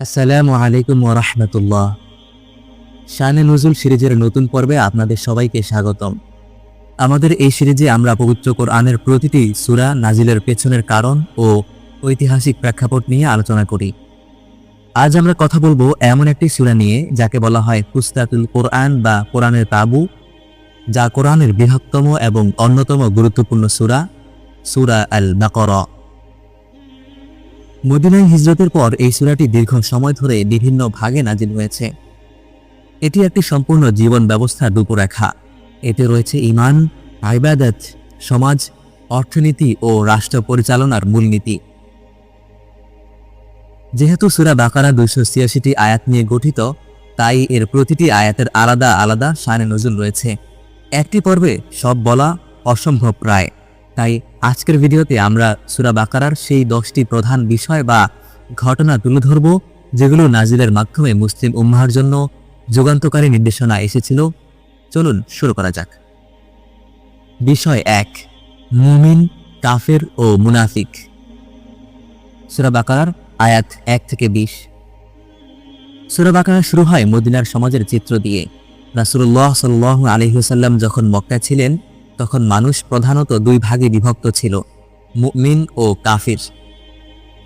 আসসালামু আলাইকুম ওরহমতুল্লাহ শানে নজুল সিরিজের নতুন পর্বে আপনাদের সবাইকে স্বাগতম। আমাদের এই সিরিজে আমরা পবিত্র কোরআনের প্রতিটি সূরা নাজিলের পেছনের কারণ ও ঐতিহাসিক প্রেক্ষাপট নিয়ে আলোচনা করি। আজ আমরা কথা বলব এমন একটি সূরা নিয়ে, যাকে বলা হয় কুস্তাতুল কোরআন বা কোরআনের তাবু, যা কোরআনের বৃহত্তম এবং অন্যতম গুরুত্বপূর্ণ সূরা সূরা আল বাকরা মদিনায় হিজরতের পর এই সূরাটি দীর্ঘ সময় ধরে বিভিন্ন ভাগে নাজিল হয়েছে। এটি একটি সম্পূর্ণ জীবন ব্যবস্থার রূপরেখা। এতে রয়েছে ইমান আইবাদত সমাজ, অর্থনীতি ও রাষ্ট্র পরিচালনার মূলনীতি। যেহেতু সূরা বাকারা দুইশো ছিয়াশিটি আয়াত নিয়ে গঠিত, তাই এর প্রতিটি আয়াতের আলাদা আলাদা শানে নজুল রয়েছে। একটি পর্বে সব বলা অসম্ভব প্রায়। তাই আজকের ভিডিওতে আমরা সুরা বাকারার সেই দশটি প্রধান বিষয় বা ঘটনা তুলে ধরব, যেগুলো নাজিলের মাধ্যমে মুসলিম উম্মাহার জন্য যুগান্তকারী নির্দেশনা এসেছিল। চলুন শুরু করা যাক। বিষয় এক, মুমিন, কাফের ও মুনাফিক। সুরা বাকারার আয়াত এক থেকে বিশ। সুরা বাকারা শুরু হয় মদিনার সমাজের চিত্র দিয়ে। রাসুল্লাহ সাল্লাহ আলহিহাল্লাম যখন মক্কা ছিলেন তখন মানুষ প্রধানত দুই ভাগে বিভক্ত ছিল, মুমিন ও কাফির।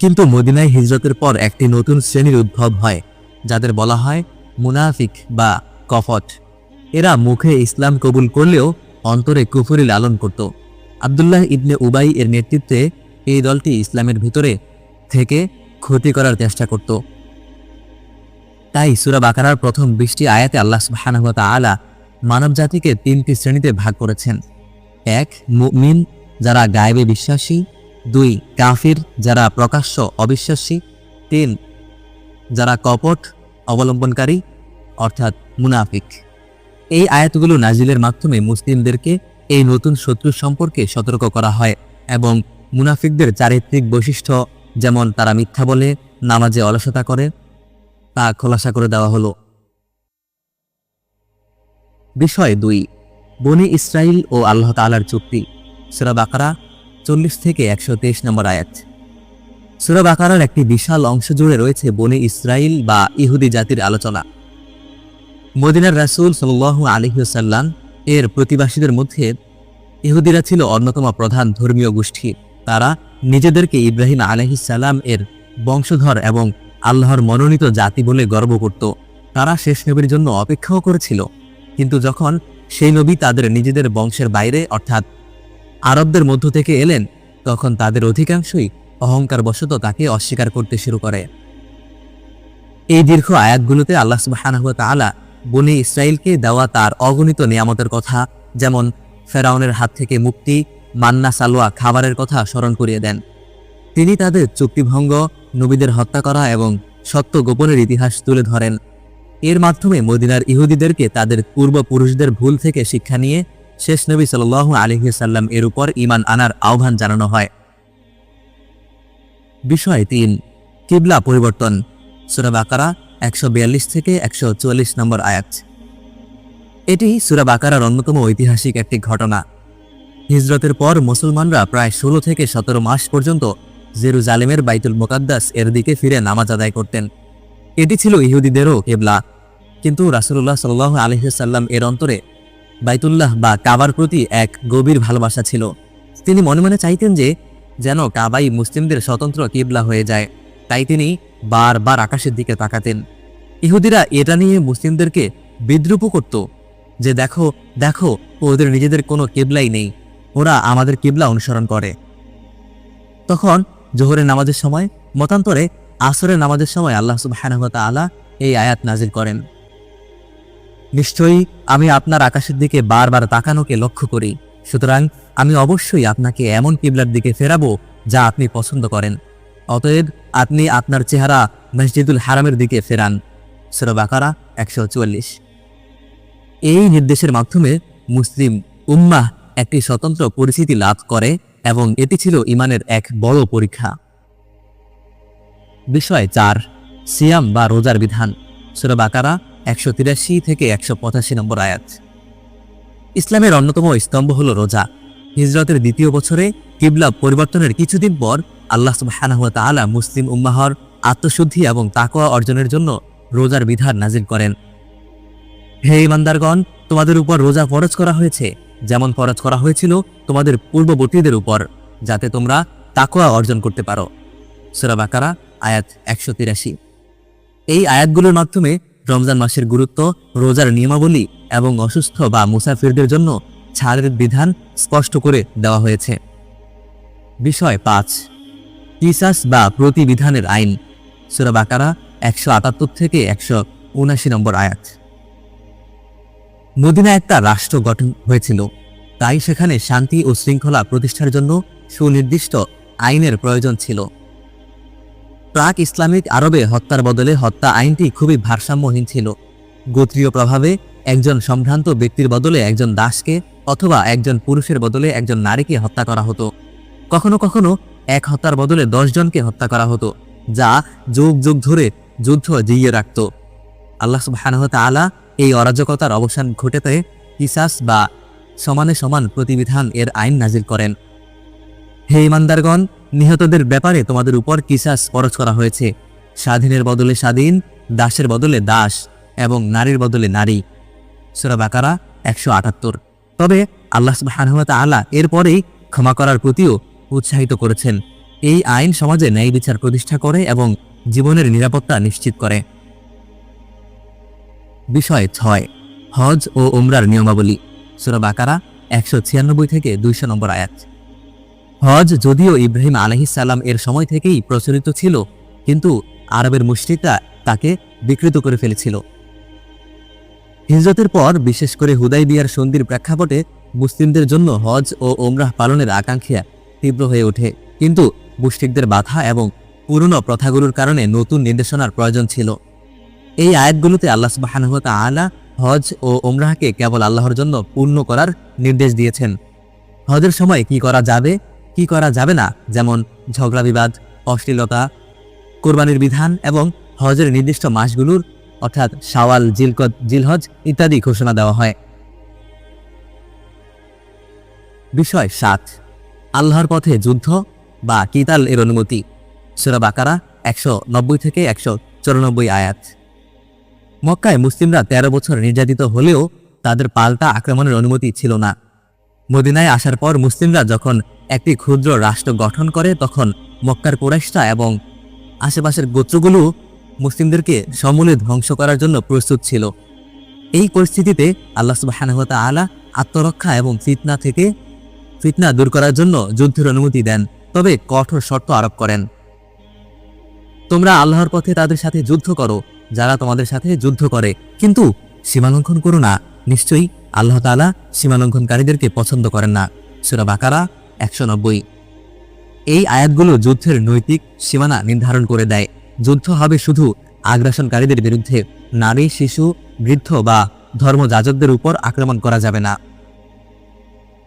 কিন্তু মদিনায় হিজরতের পর একটি নতুন শ্রেণির উদ্ভব হয়, যাদের বলা হয় মুনাফিক বা কফট। এরা মুখে ইসলাম কবুল করলেও অন্তরে কুফুরি লালন করত। আবদুল্লাহ ইবনে উবাই এর নেতৃত্বে এই দলটি ইসলামের ভিতরে থেকে ক্ষতি করার চেষ্টা করত। তাই সুরা বাকারার প্রথম বৃষ্টি আয়াতে আল্লাহ সুবহানাহু ওয়া তাআলা মানব জাতিকে তিনটি শ্রেণীতে ভাগ করেছেন। এক, মুমিন যারা গায়েবে বিশ্বাসী। দুই, কাফির যারা প্রকাশ্য অবিশ্বাসী। তিন, যারা কপট, অবলম্বনকারী, অর্থাৎ মুনাফিক। এই আয়াতগুলো নাজিলের মাধ্যমে মুসলিমদেরকে এই নতুন শত্রু সম্পর্কে সতর্ক করা হয় এবং মুনাফিকদের চারিত্রিক বৈশিষ্ট্য, যেমন তারা মিথ্যা বলে, নামাজে অলসতা করে, তা খোলাসা করে দেওয়া হলো। বিষয় দুই বনি ইসরাইল ও আল্লাহ তালার চুক্তি। সুরা বাকারা চল্লিশ থেকে একশো তেইশ নম্বর আয়াত। সুরা বাকারার একটি বিশাল অংশ জুড়ে রয়েছে বনি ইসরাইল বা ইহুদি জাতির আলোচনা। মদিনার রাসুল সাল আলহিউসাল্লাম এর প্রতিবাসীদের মধ্যে ইহুদিরা ছিল অন্যতম প্রধান ধর্মীয় গোষ্ঠী। তারা নিজেদেরকে ইব্রাহিম আলহিসাল্লাম এর বংশধর এবং আল্লাহর মনোনীত জাতি বলে গর্ব করত। তারা শেষ নবীর জন্য অপেক্ষাও করেছিল। কিন্তু যখন সেই নবী তাদের নিজেদের বংশের বাইরে, অর্থাৎ আরবদের মধ্য থেকে এলেন, তখন তাদের অধিকাংশই অহংকার বশত তাকে অস্বীকার করতে শুরু করে। এই দীর্ঘ আয়াতগুলোতে আল্লাহ সুবাহানাহু তাআলা বনি ইসরায়েলকে দেওয়া তার অগণিত নিয়ামতের কথা, যেমন ফেরাউনের হাত থেকে মুক্তি, মান্না সালোয়া খাবারের কথা স্মরণ করিয়ে দেন। তিনি তাদের চুক্তিভঙ্গ, নবীদের হত্যা করা এবং সত্য গোপনের ইতিহাস তুলে ধরেন। এর মাধ্যমে মদিনার ইহুদিদেরকে তাদের পূর্বপুরুষদের ভুল থেকে শিক্ষা নিয়ে শেষ নবী সাল আলহিসাল্লাম এর উপর ইমান আনার আহ্বান জানানো হয়। বিষয় তিন, কিবলা পরিবর্তন, সুরা বাকারা একশো বিয়াল্লিশ থেকে একশো চুয়াল্লিশ নম্বর আয়াত। এটি সুরা বাকারার অন্যতম ঐতিহাসিক একটি ঘটনা। হিজরতের পর মুসলমানরা প্রায় ষোলো থেকে সতেরো মাস পর্যন্ত জেরুজালেমের বাইতুল মোকাদ্দাস এর দিকে ফিরে নামাজ আদায় করতেন। এটি ছিল ইহুদিদেরও কেবলা। কিন্তু রাসুল্লাহ সাল আলহিসাল্লাম এর অন্তরে বাইতুল্লাহ বা কাবার প্রতি এক গভীর ভালোবাসা ছিল। তিনি মনে মনে চাইতেন যে, যেন কাবাই মুসলিমদের স্বতন্ত্র কিবলা হয়ে যায়। তাই তিনি বারবার আকাশের দিকে তাকাতেন। ইহুদিরা এটা নিয়ে মুসলিমদেরকে বিদ্রুপও করত যে, দেখো দেখো, ওদের নিজেদের কোনো কেবলাই নেই। ওরা আমাদের কেবলা অনুসরণ করে। তখন জোহরের নামাজের সময়, মতান্তরে আসরের নামাজের সময় আল্লাহ তাআলা এই আয়াত নাজির করেন। নিশ্চয়ই আমি আপনার আকাশের দিকে বারবার তাকানোকে লক্ষ্য করি। সুতরাং আমি অবশ্যই আপনাকে এমন কিবলার দিকে ফেরাবো যা আপনি পছন্দ করেন। অতএব আপনি আপনার চেহারা মসজিদুল হারামের দিকে ফেরান। সুরা বাকারা একশো চুয়াল্লিশ। এই নির্দেশের মাধ্যমে মুসলিম উম্মাহ একটি স্বতন্ত্র পরিস্থিতি লাভ করে এবং এটি ছিল ইমানের এক বড় পরীক্ষা। বিষয় চার, সিয়াম বা রোজার বিধান। সুরা বাকারা একশো তিরাশি থেকে একশো পঁচাশি নম্বর আয়াত। ইসলামের অন্যতম স্তম্ভ হল রোজা। হিজরতের দ্বিতীয় বছরে কিবলা পরিবর্তনের কিছুদিন পর আল্লাহ সুবহানাহু ওয়া তাআলা মুসলিম উম্মাহর আত্মশুদ্ধি এবং তাকোয়া অর্জনের জন্য রোজার বিধান নাজির করেন। হে ইমানদারগণ তোমাদের উপর রোজা ফরজ করা হয়েছে, যেমন ফরজ করা হয়েছিল তোমাদের পূর্ববর্তীদের উপর, যাতে তোমরা তাকোয়া অর্জন করতে পারো। সুরা বাকারা, আয়াত একশো তিরাশি। এই আয়াতগুলোর মাধ্যমে রমজান মাসের গুরুত্ব, রোজার নিয়মাবলী এবং অসুস্থ বা মুসাফিরদের জন্য ছাড়ের বিধান স্পষ্ট করে দেওয়া হয়েছে। বিষয় পাঁচ। কিসাস বা প্রতিবিধানের আইন। সুরা বাকারা একশো আটাত্তর থেকে একশো উনাশি নম্বর আয়াত। মদিনা একটা রাষ্ট্র গঠন হয়েছিল। তাই সেখানে শান্তি ও শৃঙ্খলা প্রতিষ্ঠার জন্য সুনির্দিষ্ট আইনের প্রয়োজন ছিল। প্রাক ইসলামিক আরবে হত্যার বদলে হত্যা আইনটি খুবই ভারসাম্যহীন ছিল। গোত্রীয় প্রভাবে একজন সম্ভ্রান্ত ব্যক্তির বদলে একজন দাসকে অথবা একজন পুরুষের বদলে একজন নারীকে হত্যা করা হতো। কখনো কখনো এক হত্যার বদলে দশজনকে হত্যা করা হতো, যা যুগ যুগ ধরে যুদ্ধ জিইয়ে রাখত। আল্লাহ সুবহানাহু তাআলা এই অরাজকতার অবসান ঘটেতে কিসাস বা সমানে সমান প্রতিবিধান এর আইন নাজিল করেন। হে ইমানদারগণ নিহতদের ব্যাপারে তোমাদের উপর কিসাস খরচ করা হয়েছে। স্বাধীনের বদলে স্বাধীন, দাসের বদলে দাস এবং নারীর বদলে নারী। সুরা বাকারা একশো আটাত্তর। তবে আল্লাহ সুবহানাহু ওয়া তাআলা এরপরেই ক্ষমা করার প্রতিও উৎসাহিত করেছেন। এই আইন সমাজে ন্যায় বিচার প্রতিষ্ঠা করে এবং জীবনের নিরাপত্তা নিশ্চিত করে। বিষয় ছয়, হজ ও উমরার নিয়মাবলী। সুরা বাকারা একশো ছিয়ানব্বই থেকে দুইশো নম্বর আয়াত। হজ যদিও ইব্রাহিম আলহিসাল্লাম এর সময় থেকেই প্রচলিত ছিল, কিন্তু আরবের মুশরিকরা তাকে বিকৃত করে ফেলেছিল। হিজরতের পর, বিশেষ করে হুদাই বিয়ার সন্ধির প্রেক্ষাপটে মুসলিমদের জন্য হজ ও ওমরাহ পালনের আকাঙ্ক্ষা তীব্র হয়ে ওঠে। কিন্তু মুশরিকদের বাধা এবং পুরনো প্রথাগুলোর কারণে নতুন নির্দেশনার প্রয়োজন ছিল। এই আয়াতগুলোতে আল্লাহ সুবাহানুহ আলা হজ ও ওমরাহকে কেবল আল্লাহর জন্য পূর্ণ করার নির্দেশ দিয়েছেন। হজের সময় কি করা যাবে? কি করা যাবে না? যেমন ঝগড়া বিবাদ, অশ্লীলতা, কোরবানির বিধান এবং হজের নির্দিষ্ট মাসগুলোর, অর্থাৎ শাওয়াল জিলকদ জিলহজ ইত্যাদি ঘোষণা দেওয়া হয়। বিষয় সাত। আল্লাহর পথে যুদ্ধ বা কিতাল এর অনুমতি। সুরা বাকারা একশো নব্বই থেকে একশো চৌরানব্বই আয়াত। মক্কায় মুসলিমরা তেরো বছর নির্যাতিত হলেও তাদের পাল্টা আক্রমণের অনুমতি ছিল না। মদিনায় আসার পর মুসলিমরা যখন একটি ক্ষুদ্র রাষ্ট্র গঠন করে তখন মক্কার কোরাইশরা এবং আশেপাশের গোত্রগুলো মুসলিমদেরকে সমূলে ধ্বংস করার জন্য প্রস্তুত ছিল। এই পরিস্থিতিতে আল্লাহ সুবাহানহত আলা আত্মরক্ষা এবং ফিতনা থেকে ফিতনা দূর করার জন্য যুদ্ধের অনুমতি দেন, তবে কঠোর শর্ত আরোপ করেন। তোমরা আল্লাহর পথে তাদের সাথে যুদ্ধ করো, যারা তোমাদের সাথে যুদ্ধ করে। কিন্তু সীমালঙ্ঘন করো না, নিশ্চয়ই আল্লাহ তাআলা সীমালঙ্ঘনকারীদেরকে পছন্দ করেন না। সুরা বাকারা একশো নব্বই। এই আয়াতগুলো যুদ্ধের নৈতিক সীমানা নির্ধারণ করে দেয়। যুদ্ধ হবে শুধু আগ্রাসনকারীদের বিরুদ্ধে, নারী, শিশু, বৃদ্ধ বা ধর্মযাজকদের উপর আক্রমণ করা যাবে না।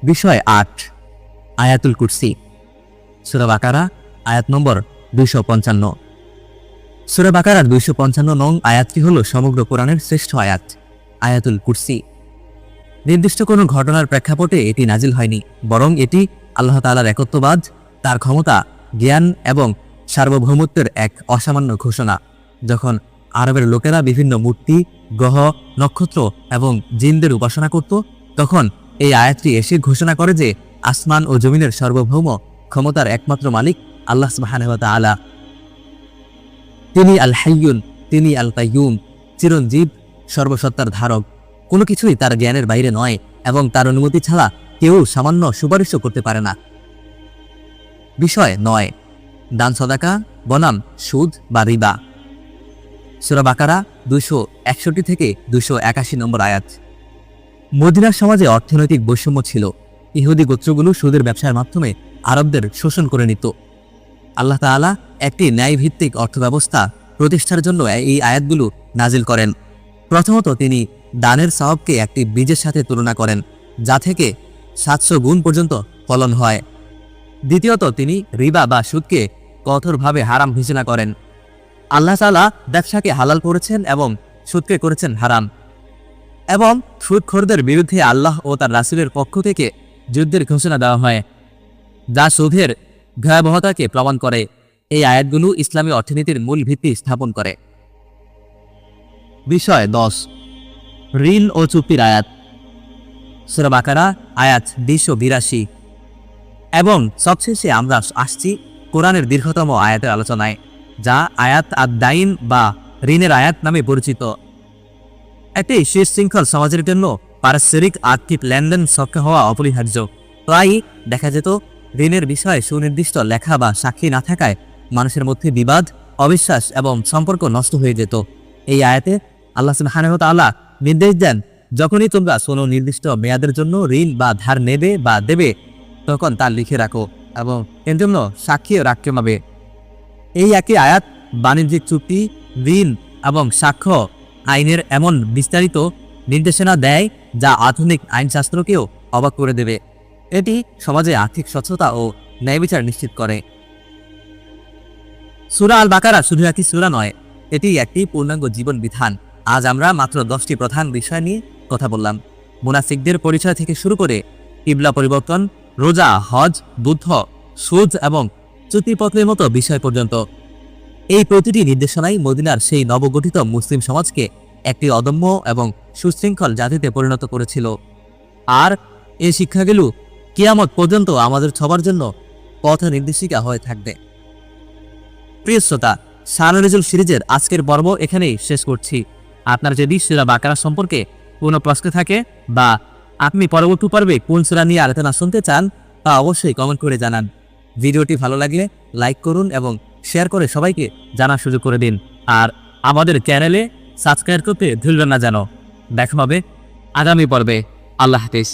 বিষয় আট, আয়াতুল কুরসি। সুরা বাকারা, আয়াত নম্বর দুইশো পঞ্চান্ন। সুরাবাকারার দুইশো পঞ্চান্ন নং আয়াতটি হল সমগ্র কোরআনের শ্রেষ্ঠ আয়াত, আয়াতুল কুরসি। নির্দিষ্ট কোনো ঘটনার প্রেক্ষাপটে এটি নাজিল হয়নি, বরং এটি আল্লাহ তাআলার একত্ববাদ, তার ক্ষমতা, জ্ঞান এবং সার্বভৌমত্বের এক অসামান্য ঘোষণা। যখন আরবের লোকেরা বিভিন্ন মূর্তি, গ্রহ, নক্ষত্র এবং জিনদের উপাসনা করত, তখন এই আয়াতটি এসে ঘোষণা করে যে আসমান ও জমিনের সার্বভৌম ক্ষমতার একমাত্র মালিক আল্লাহ সুবহানাহু ওয়া তাআলা। তিনি আল হাইয়ুন তিনি আল কাইয়ুম চিরঞ্জীব, সর্বসত্তার ধারক। কোনো কিছুই তার জ্ঞানের বাইরে নয় এবং তার অনুমতি ছাড়া কেউ সামান্য সুপারিশও করতে পারে না। বিষয় নয়, দান সদাকা, বনাম, সুদ বা রিবা। সুরা বাকারা দুশো একষট্টি থেকে দুশো একাশি নম্বর আয়াত। মদিনার সমাজে অর্থনৈতিক বৈষম্য ছিল। ইহুদি গোত্রগুলো সুদের ব্যবসার মাধ্যমে আরবদের শোষণ করে নিত। আল্লাহ তাআলা একটি ন্যায়ভিত্তিক অর্থব্যবস্থা প্রতিষ্ঠার জন্য এই আয়াতগুলো নাজিল করেন। প্রথমত তিনি দানের সওয়াবকে একটি বীজের সাথে তুলনা করেন, যা থেকে সাতশো গুণ পর্যন্ত ফলন হয়। দ্বিতীয়ত, তিনি রিবা বা সুদকে কঠোরভাবে হারাম ঘোষণা করেন। আল্লাহ তাআলা ব্যবসাকে হালাল করেছেন এবং সুদকে করেছেন হারাম। এবং সুদখোরদের বিরুদ্ধে আল্লাহ ও তার রাসূলের পক্ষ থেকে যুদ্ধের ঘোষণা দেওয়া হয়, যা সুদের ভয়াবহতাকে প্রমাণ করে। এই আয়াতগুলো ইসলামী অর্থনীতির মূল ভিত্তি স্থাপন করে। বিষয় দশ, ঋণ ও চুক্তির আয়াত। সুরা বাকারা, আয়াত দুইশো বিরাশি। এবং সবশেষে আমরা আসছি কোরআনের দীর্ঘতম আয়াতের আলোচনায়, যা আয়াত আদ দাইন বা ঋণের আয়াত নামে পরিচিত। একটি সুশৃঙ্খল সমাজের জন্য পারস্পরিক আর্থিক লেনদেন সক্ষম হওয়া অপরিহার্য। প্রায়ই দেখা যেত ঋণের বিষয়ে সুনির্দিষ্ট লেখা বা সাক্ষী না থাকায় মানুষের মধ্যে বিবাদ, অবিশ্বাস এবং সম্পর্ক নষ্ট হয়ে যেত। এই আয়াতে আল্লাহ সুবহানাহু তাআলা নির্দেশ দেন যখনই তোমরা কোনো নির্দিষ্ট মেয়াদের জন্য ঋণ বা ধার নেবে বা দেবে, তখন তা লিখে রাখো এবং এর জন্য সাক্ষীও রাখতে হবে। এই একই আয়াত বাণিজ্যিক চুক্তি, ঋণ এবং সাক্ষ্য আইনের এমন বিস্তারিত নির্দেশনা দেয় যা আধুনিক আইনশাস্ত্রকেও অবাক করে দেবে। এটি সমাজে আর্থিক স্বচ্ছতা ও ন্যায় বিচার নিশ্চিত করে। সুরা আল বাকারা শুধু একটি সুরা নয় এটি একটি পূর্ণাঙ্গ জীবন বিধান। আজ আমরা মাত্র দশটি প্রধান বিষয় নিয়ে কথা বললাম। মুনাফিকদের পরিচয় থেকে শুরু করে ইবলা পরিবর্তন, রোজা, হজ, বুদ্ধ, সুদ এবং চুক্তিপত্রের মতো বিষয় পর্যন্ত। এই প্রতিটি নির্দেশনাই মদিনার সেই নবগঠিত মুসলিম সমাজকে একটি অদম্য এবং সুশৃঙ্খল জাতিতে পরিণত করেছিল। আর এই শিক্ষাগুলো কিয়ামত পর্যন্ত আমাদের সবার জন্য পথ নির্দেশিকা হয়ে থাকবে। প্রিয় শ্রোতা সানরিজুল সিরিজের আজকের পর্ব এখানেই শেষ করছি। আপনার যদি সুরা বাকারা সম্পর্কে কোনো প্রশ্ন থাকে, বা আপনি পরবর্তী পর্বে কোন সুরা নিয়ে আলোচনা শুনতে চান, তা অবশ্যই কমেন্ট করে জানান। ভিডিওটি ভালো লাগলে লাইক করুন এবং শেয়ার করে সবাইকে জানার সুযোগ করে দিন। আর আমাদের চ্যানেলে সাবস্ক্রাইব করতে ভুলবেন না যেন। দেখা হবে আগামী পর্বে। আল্লাহ হাফিজ।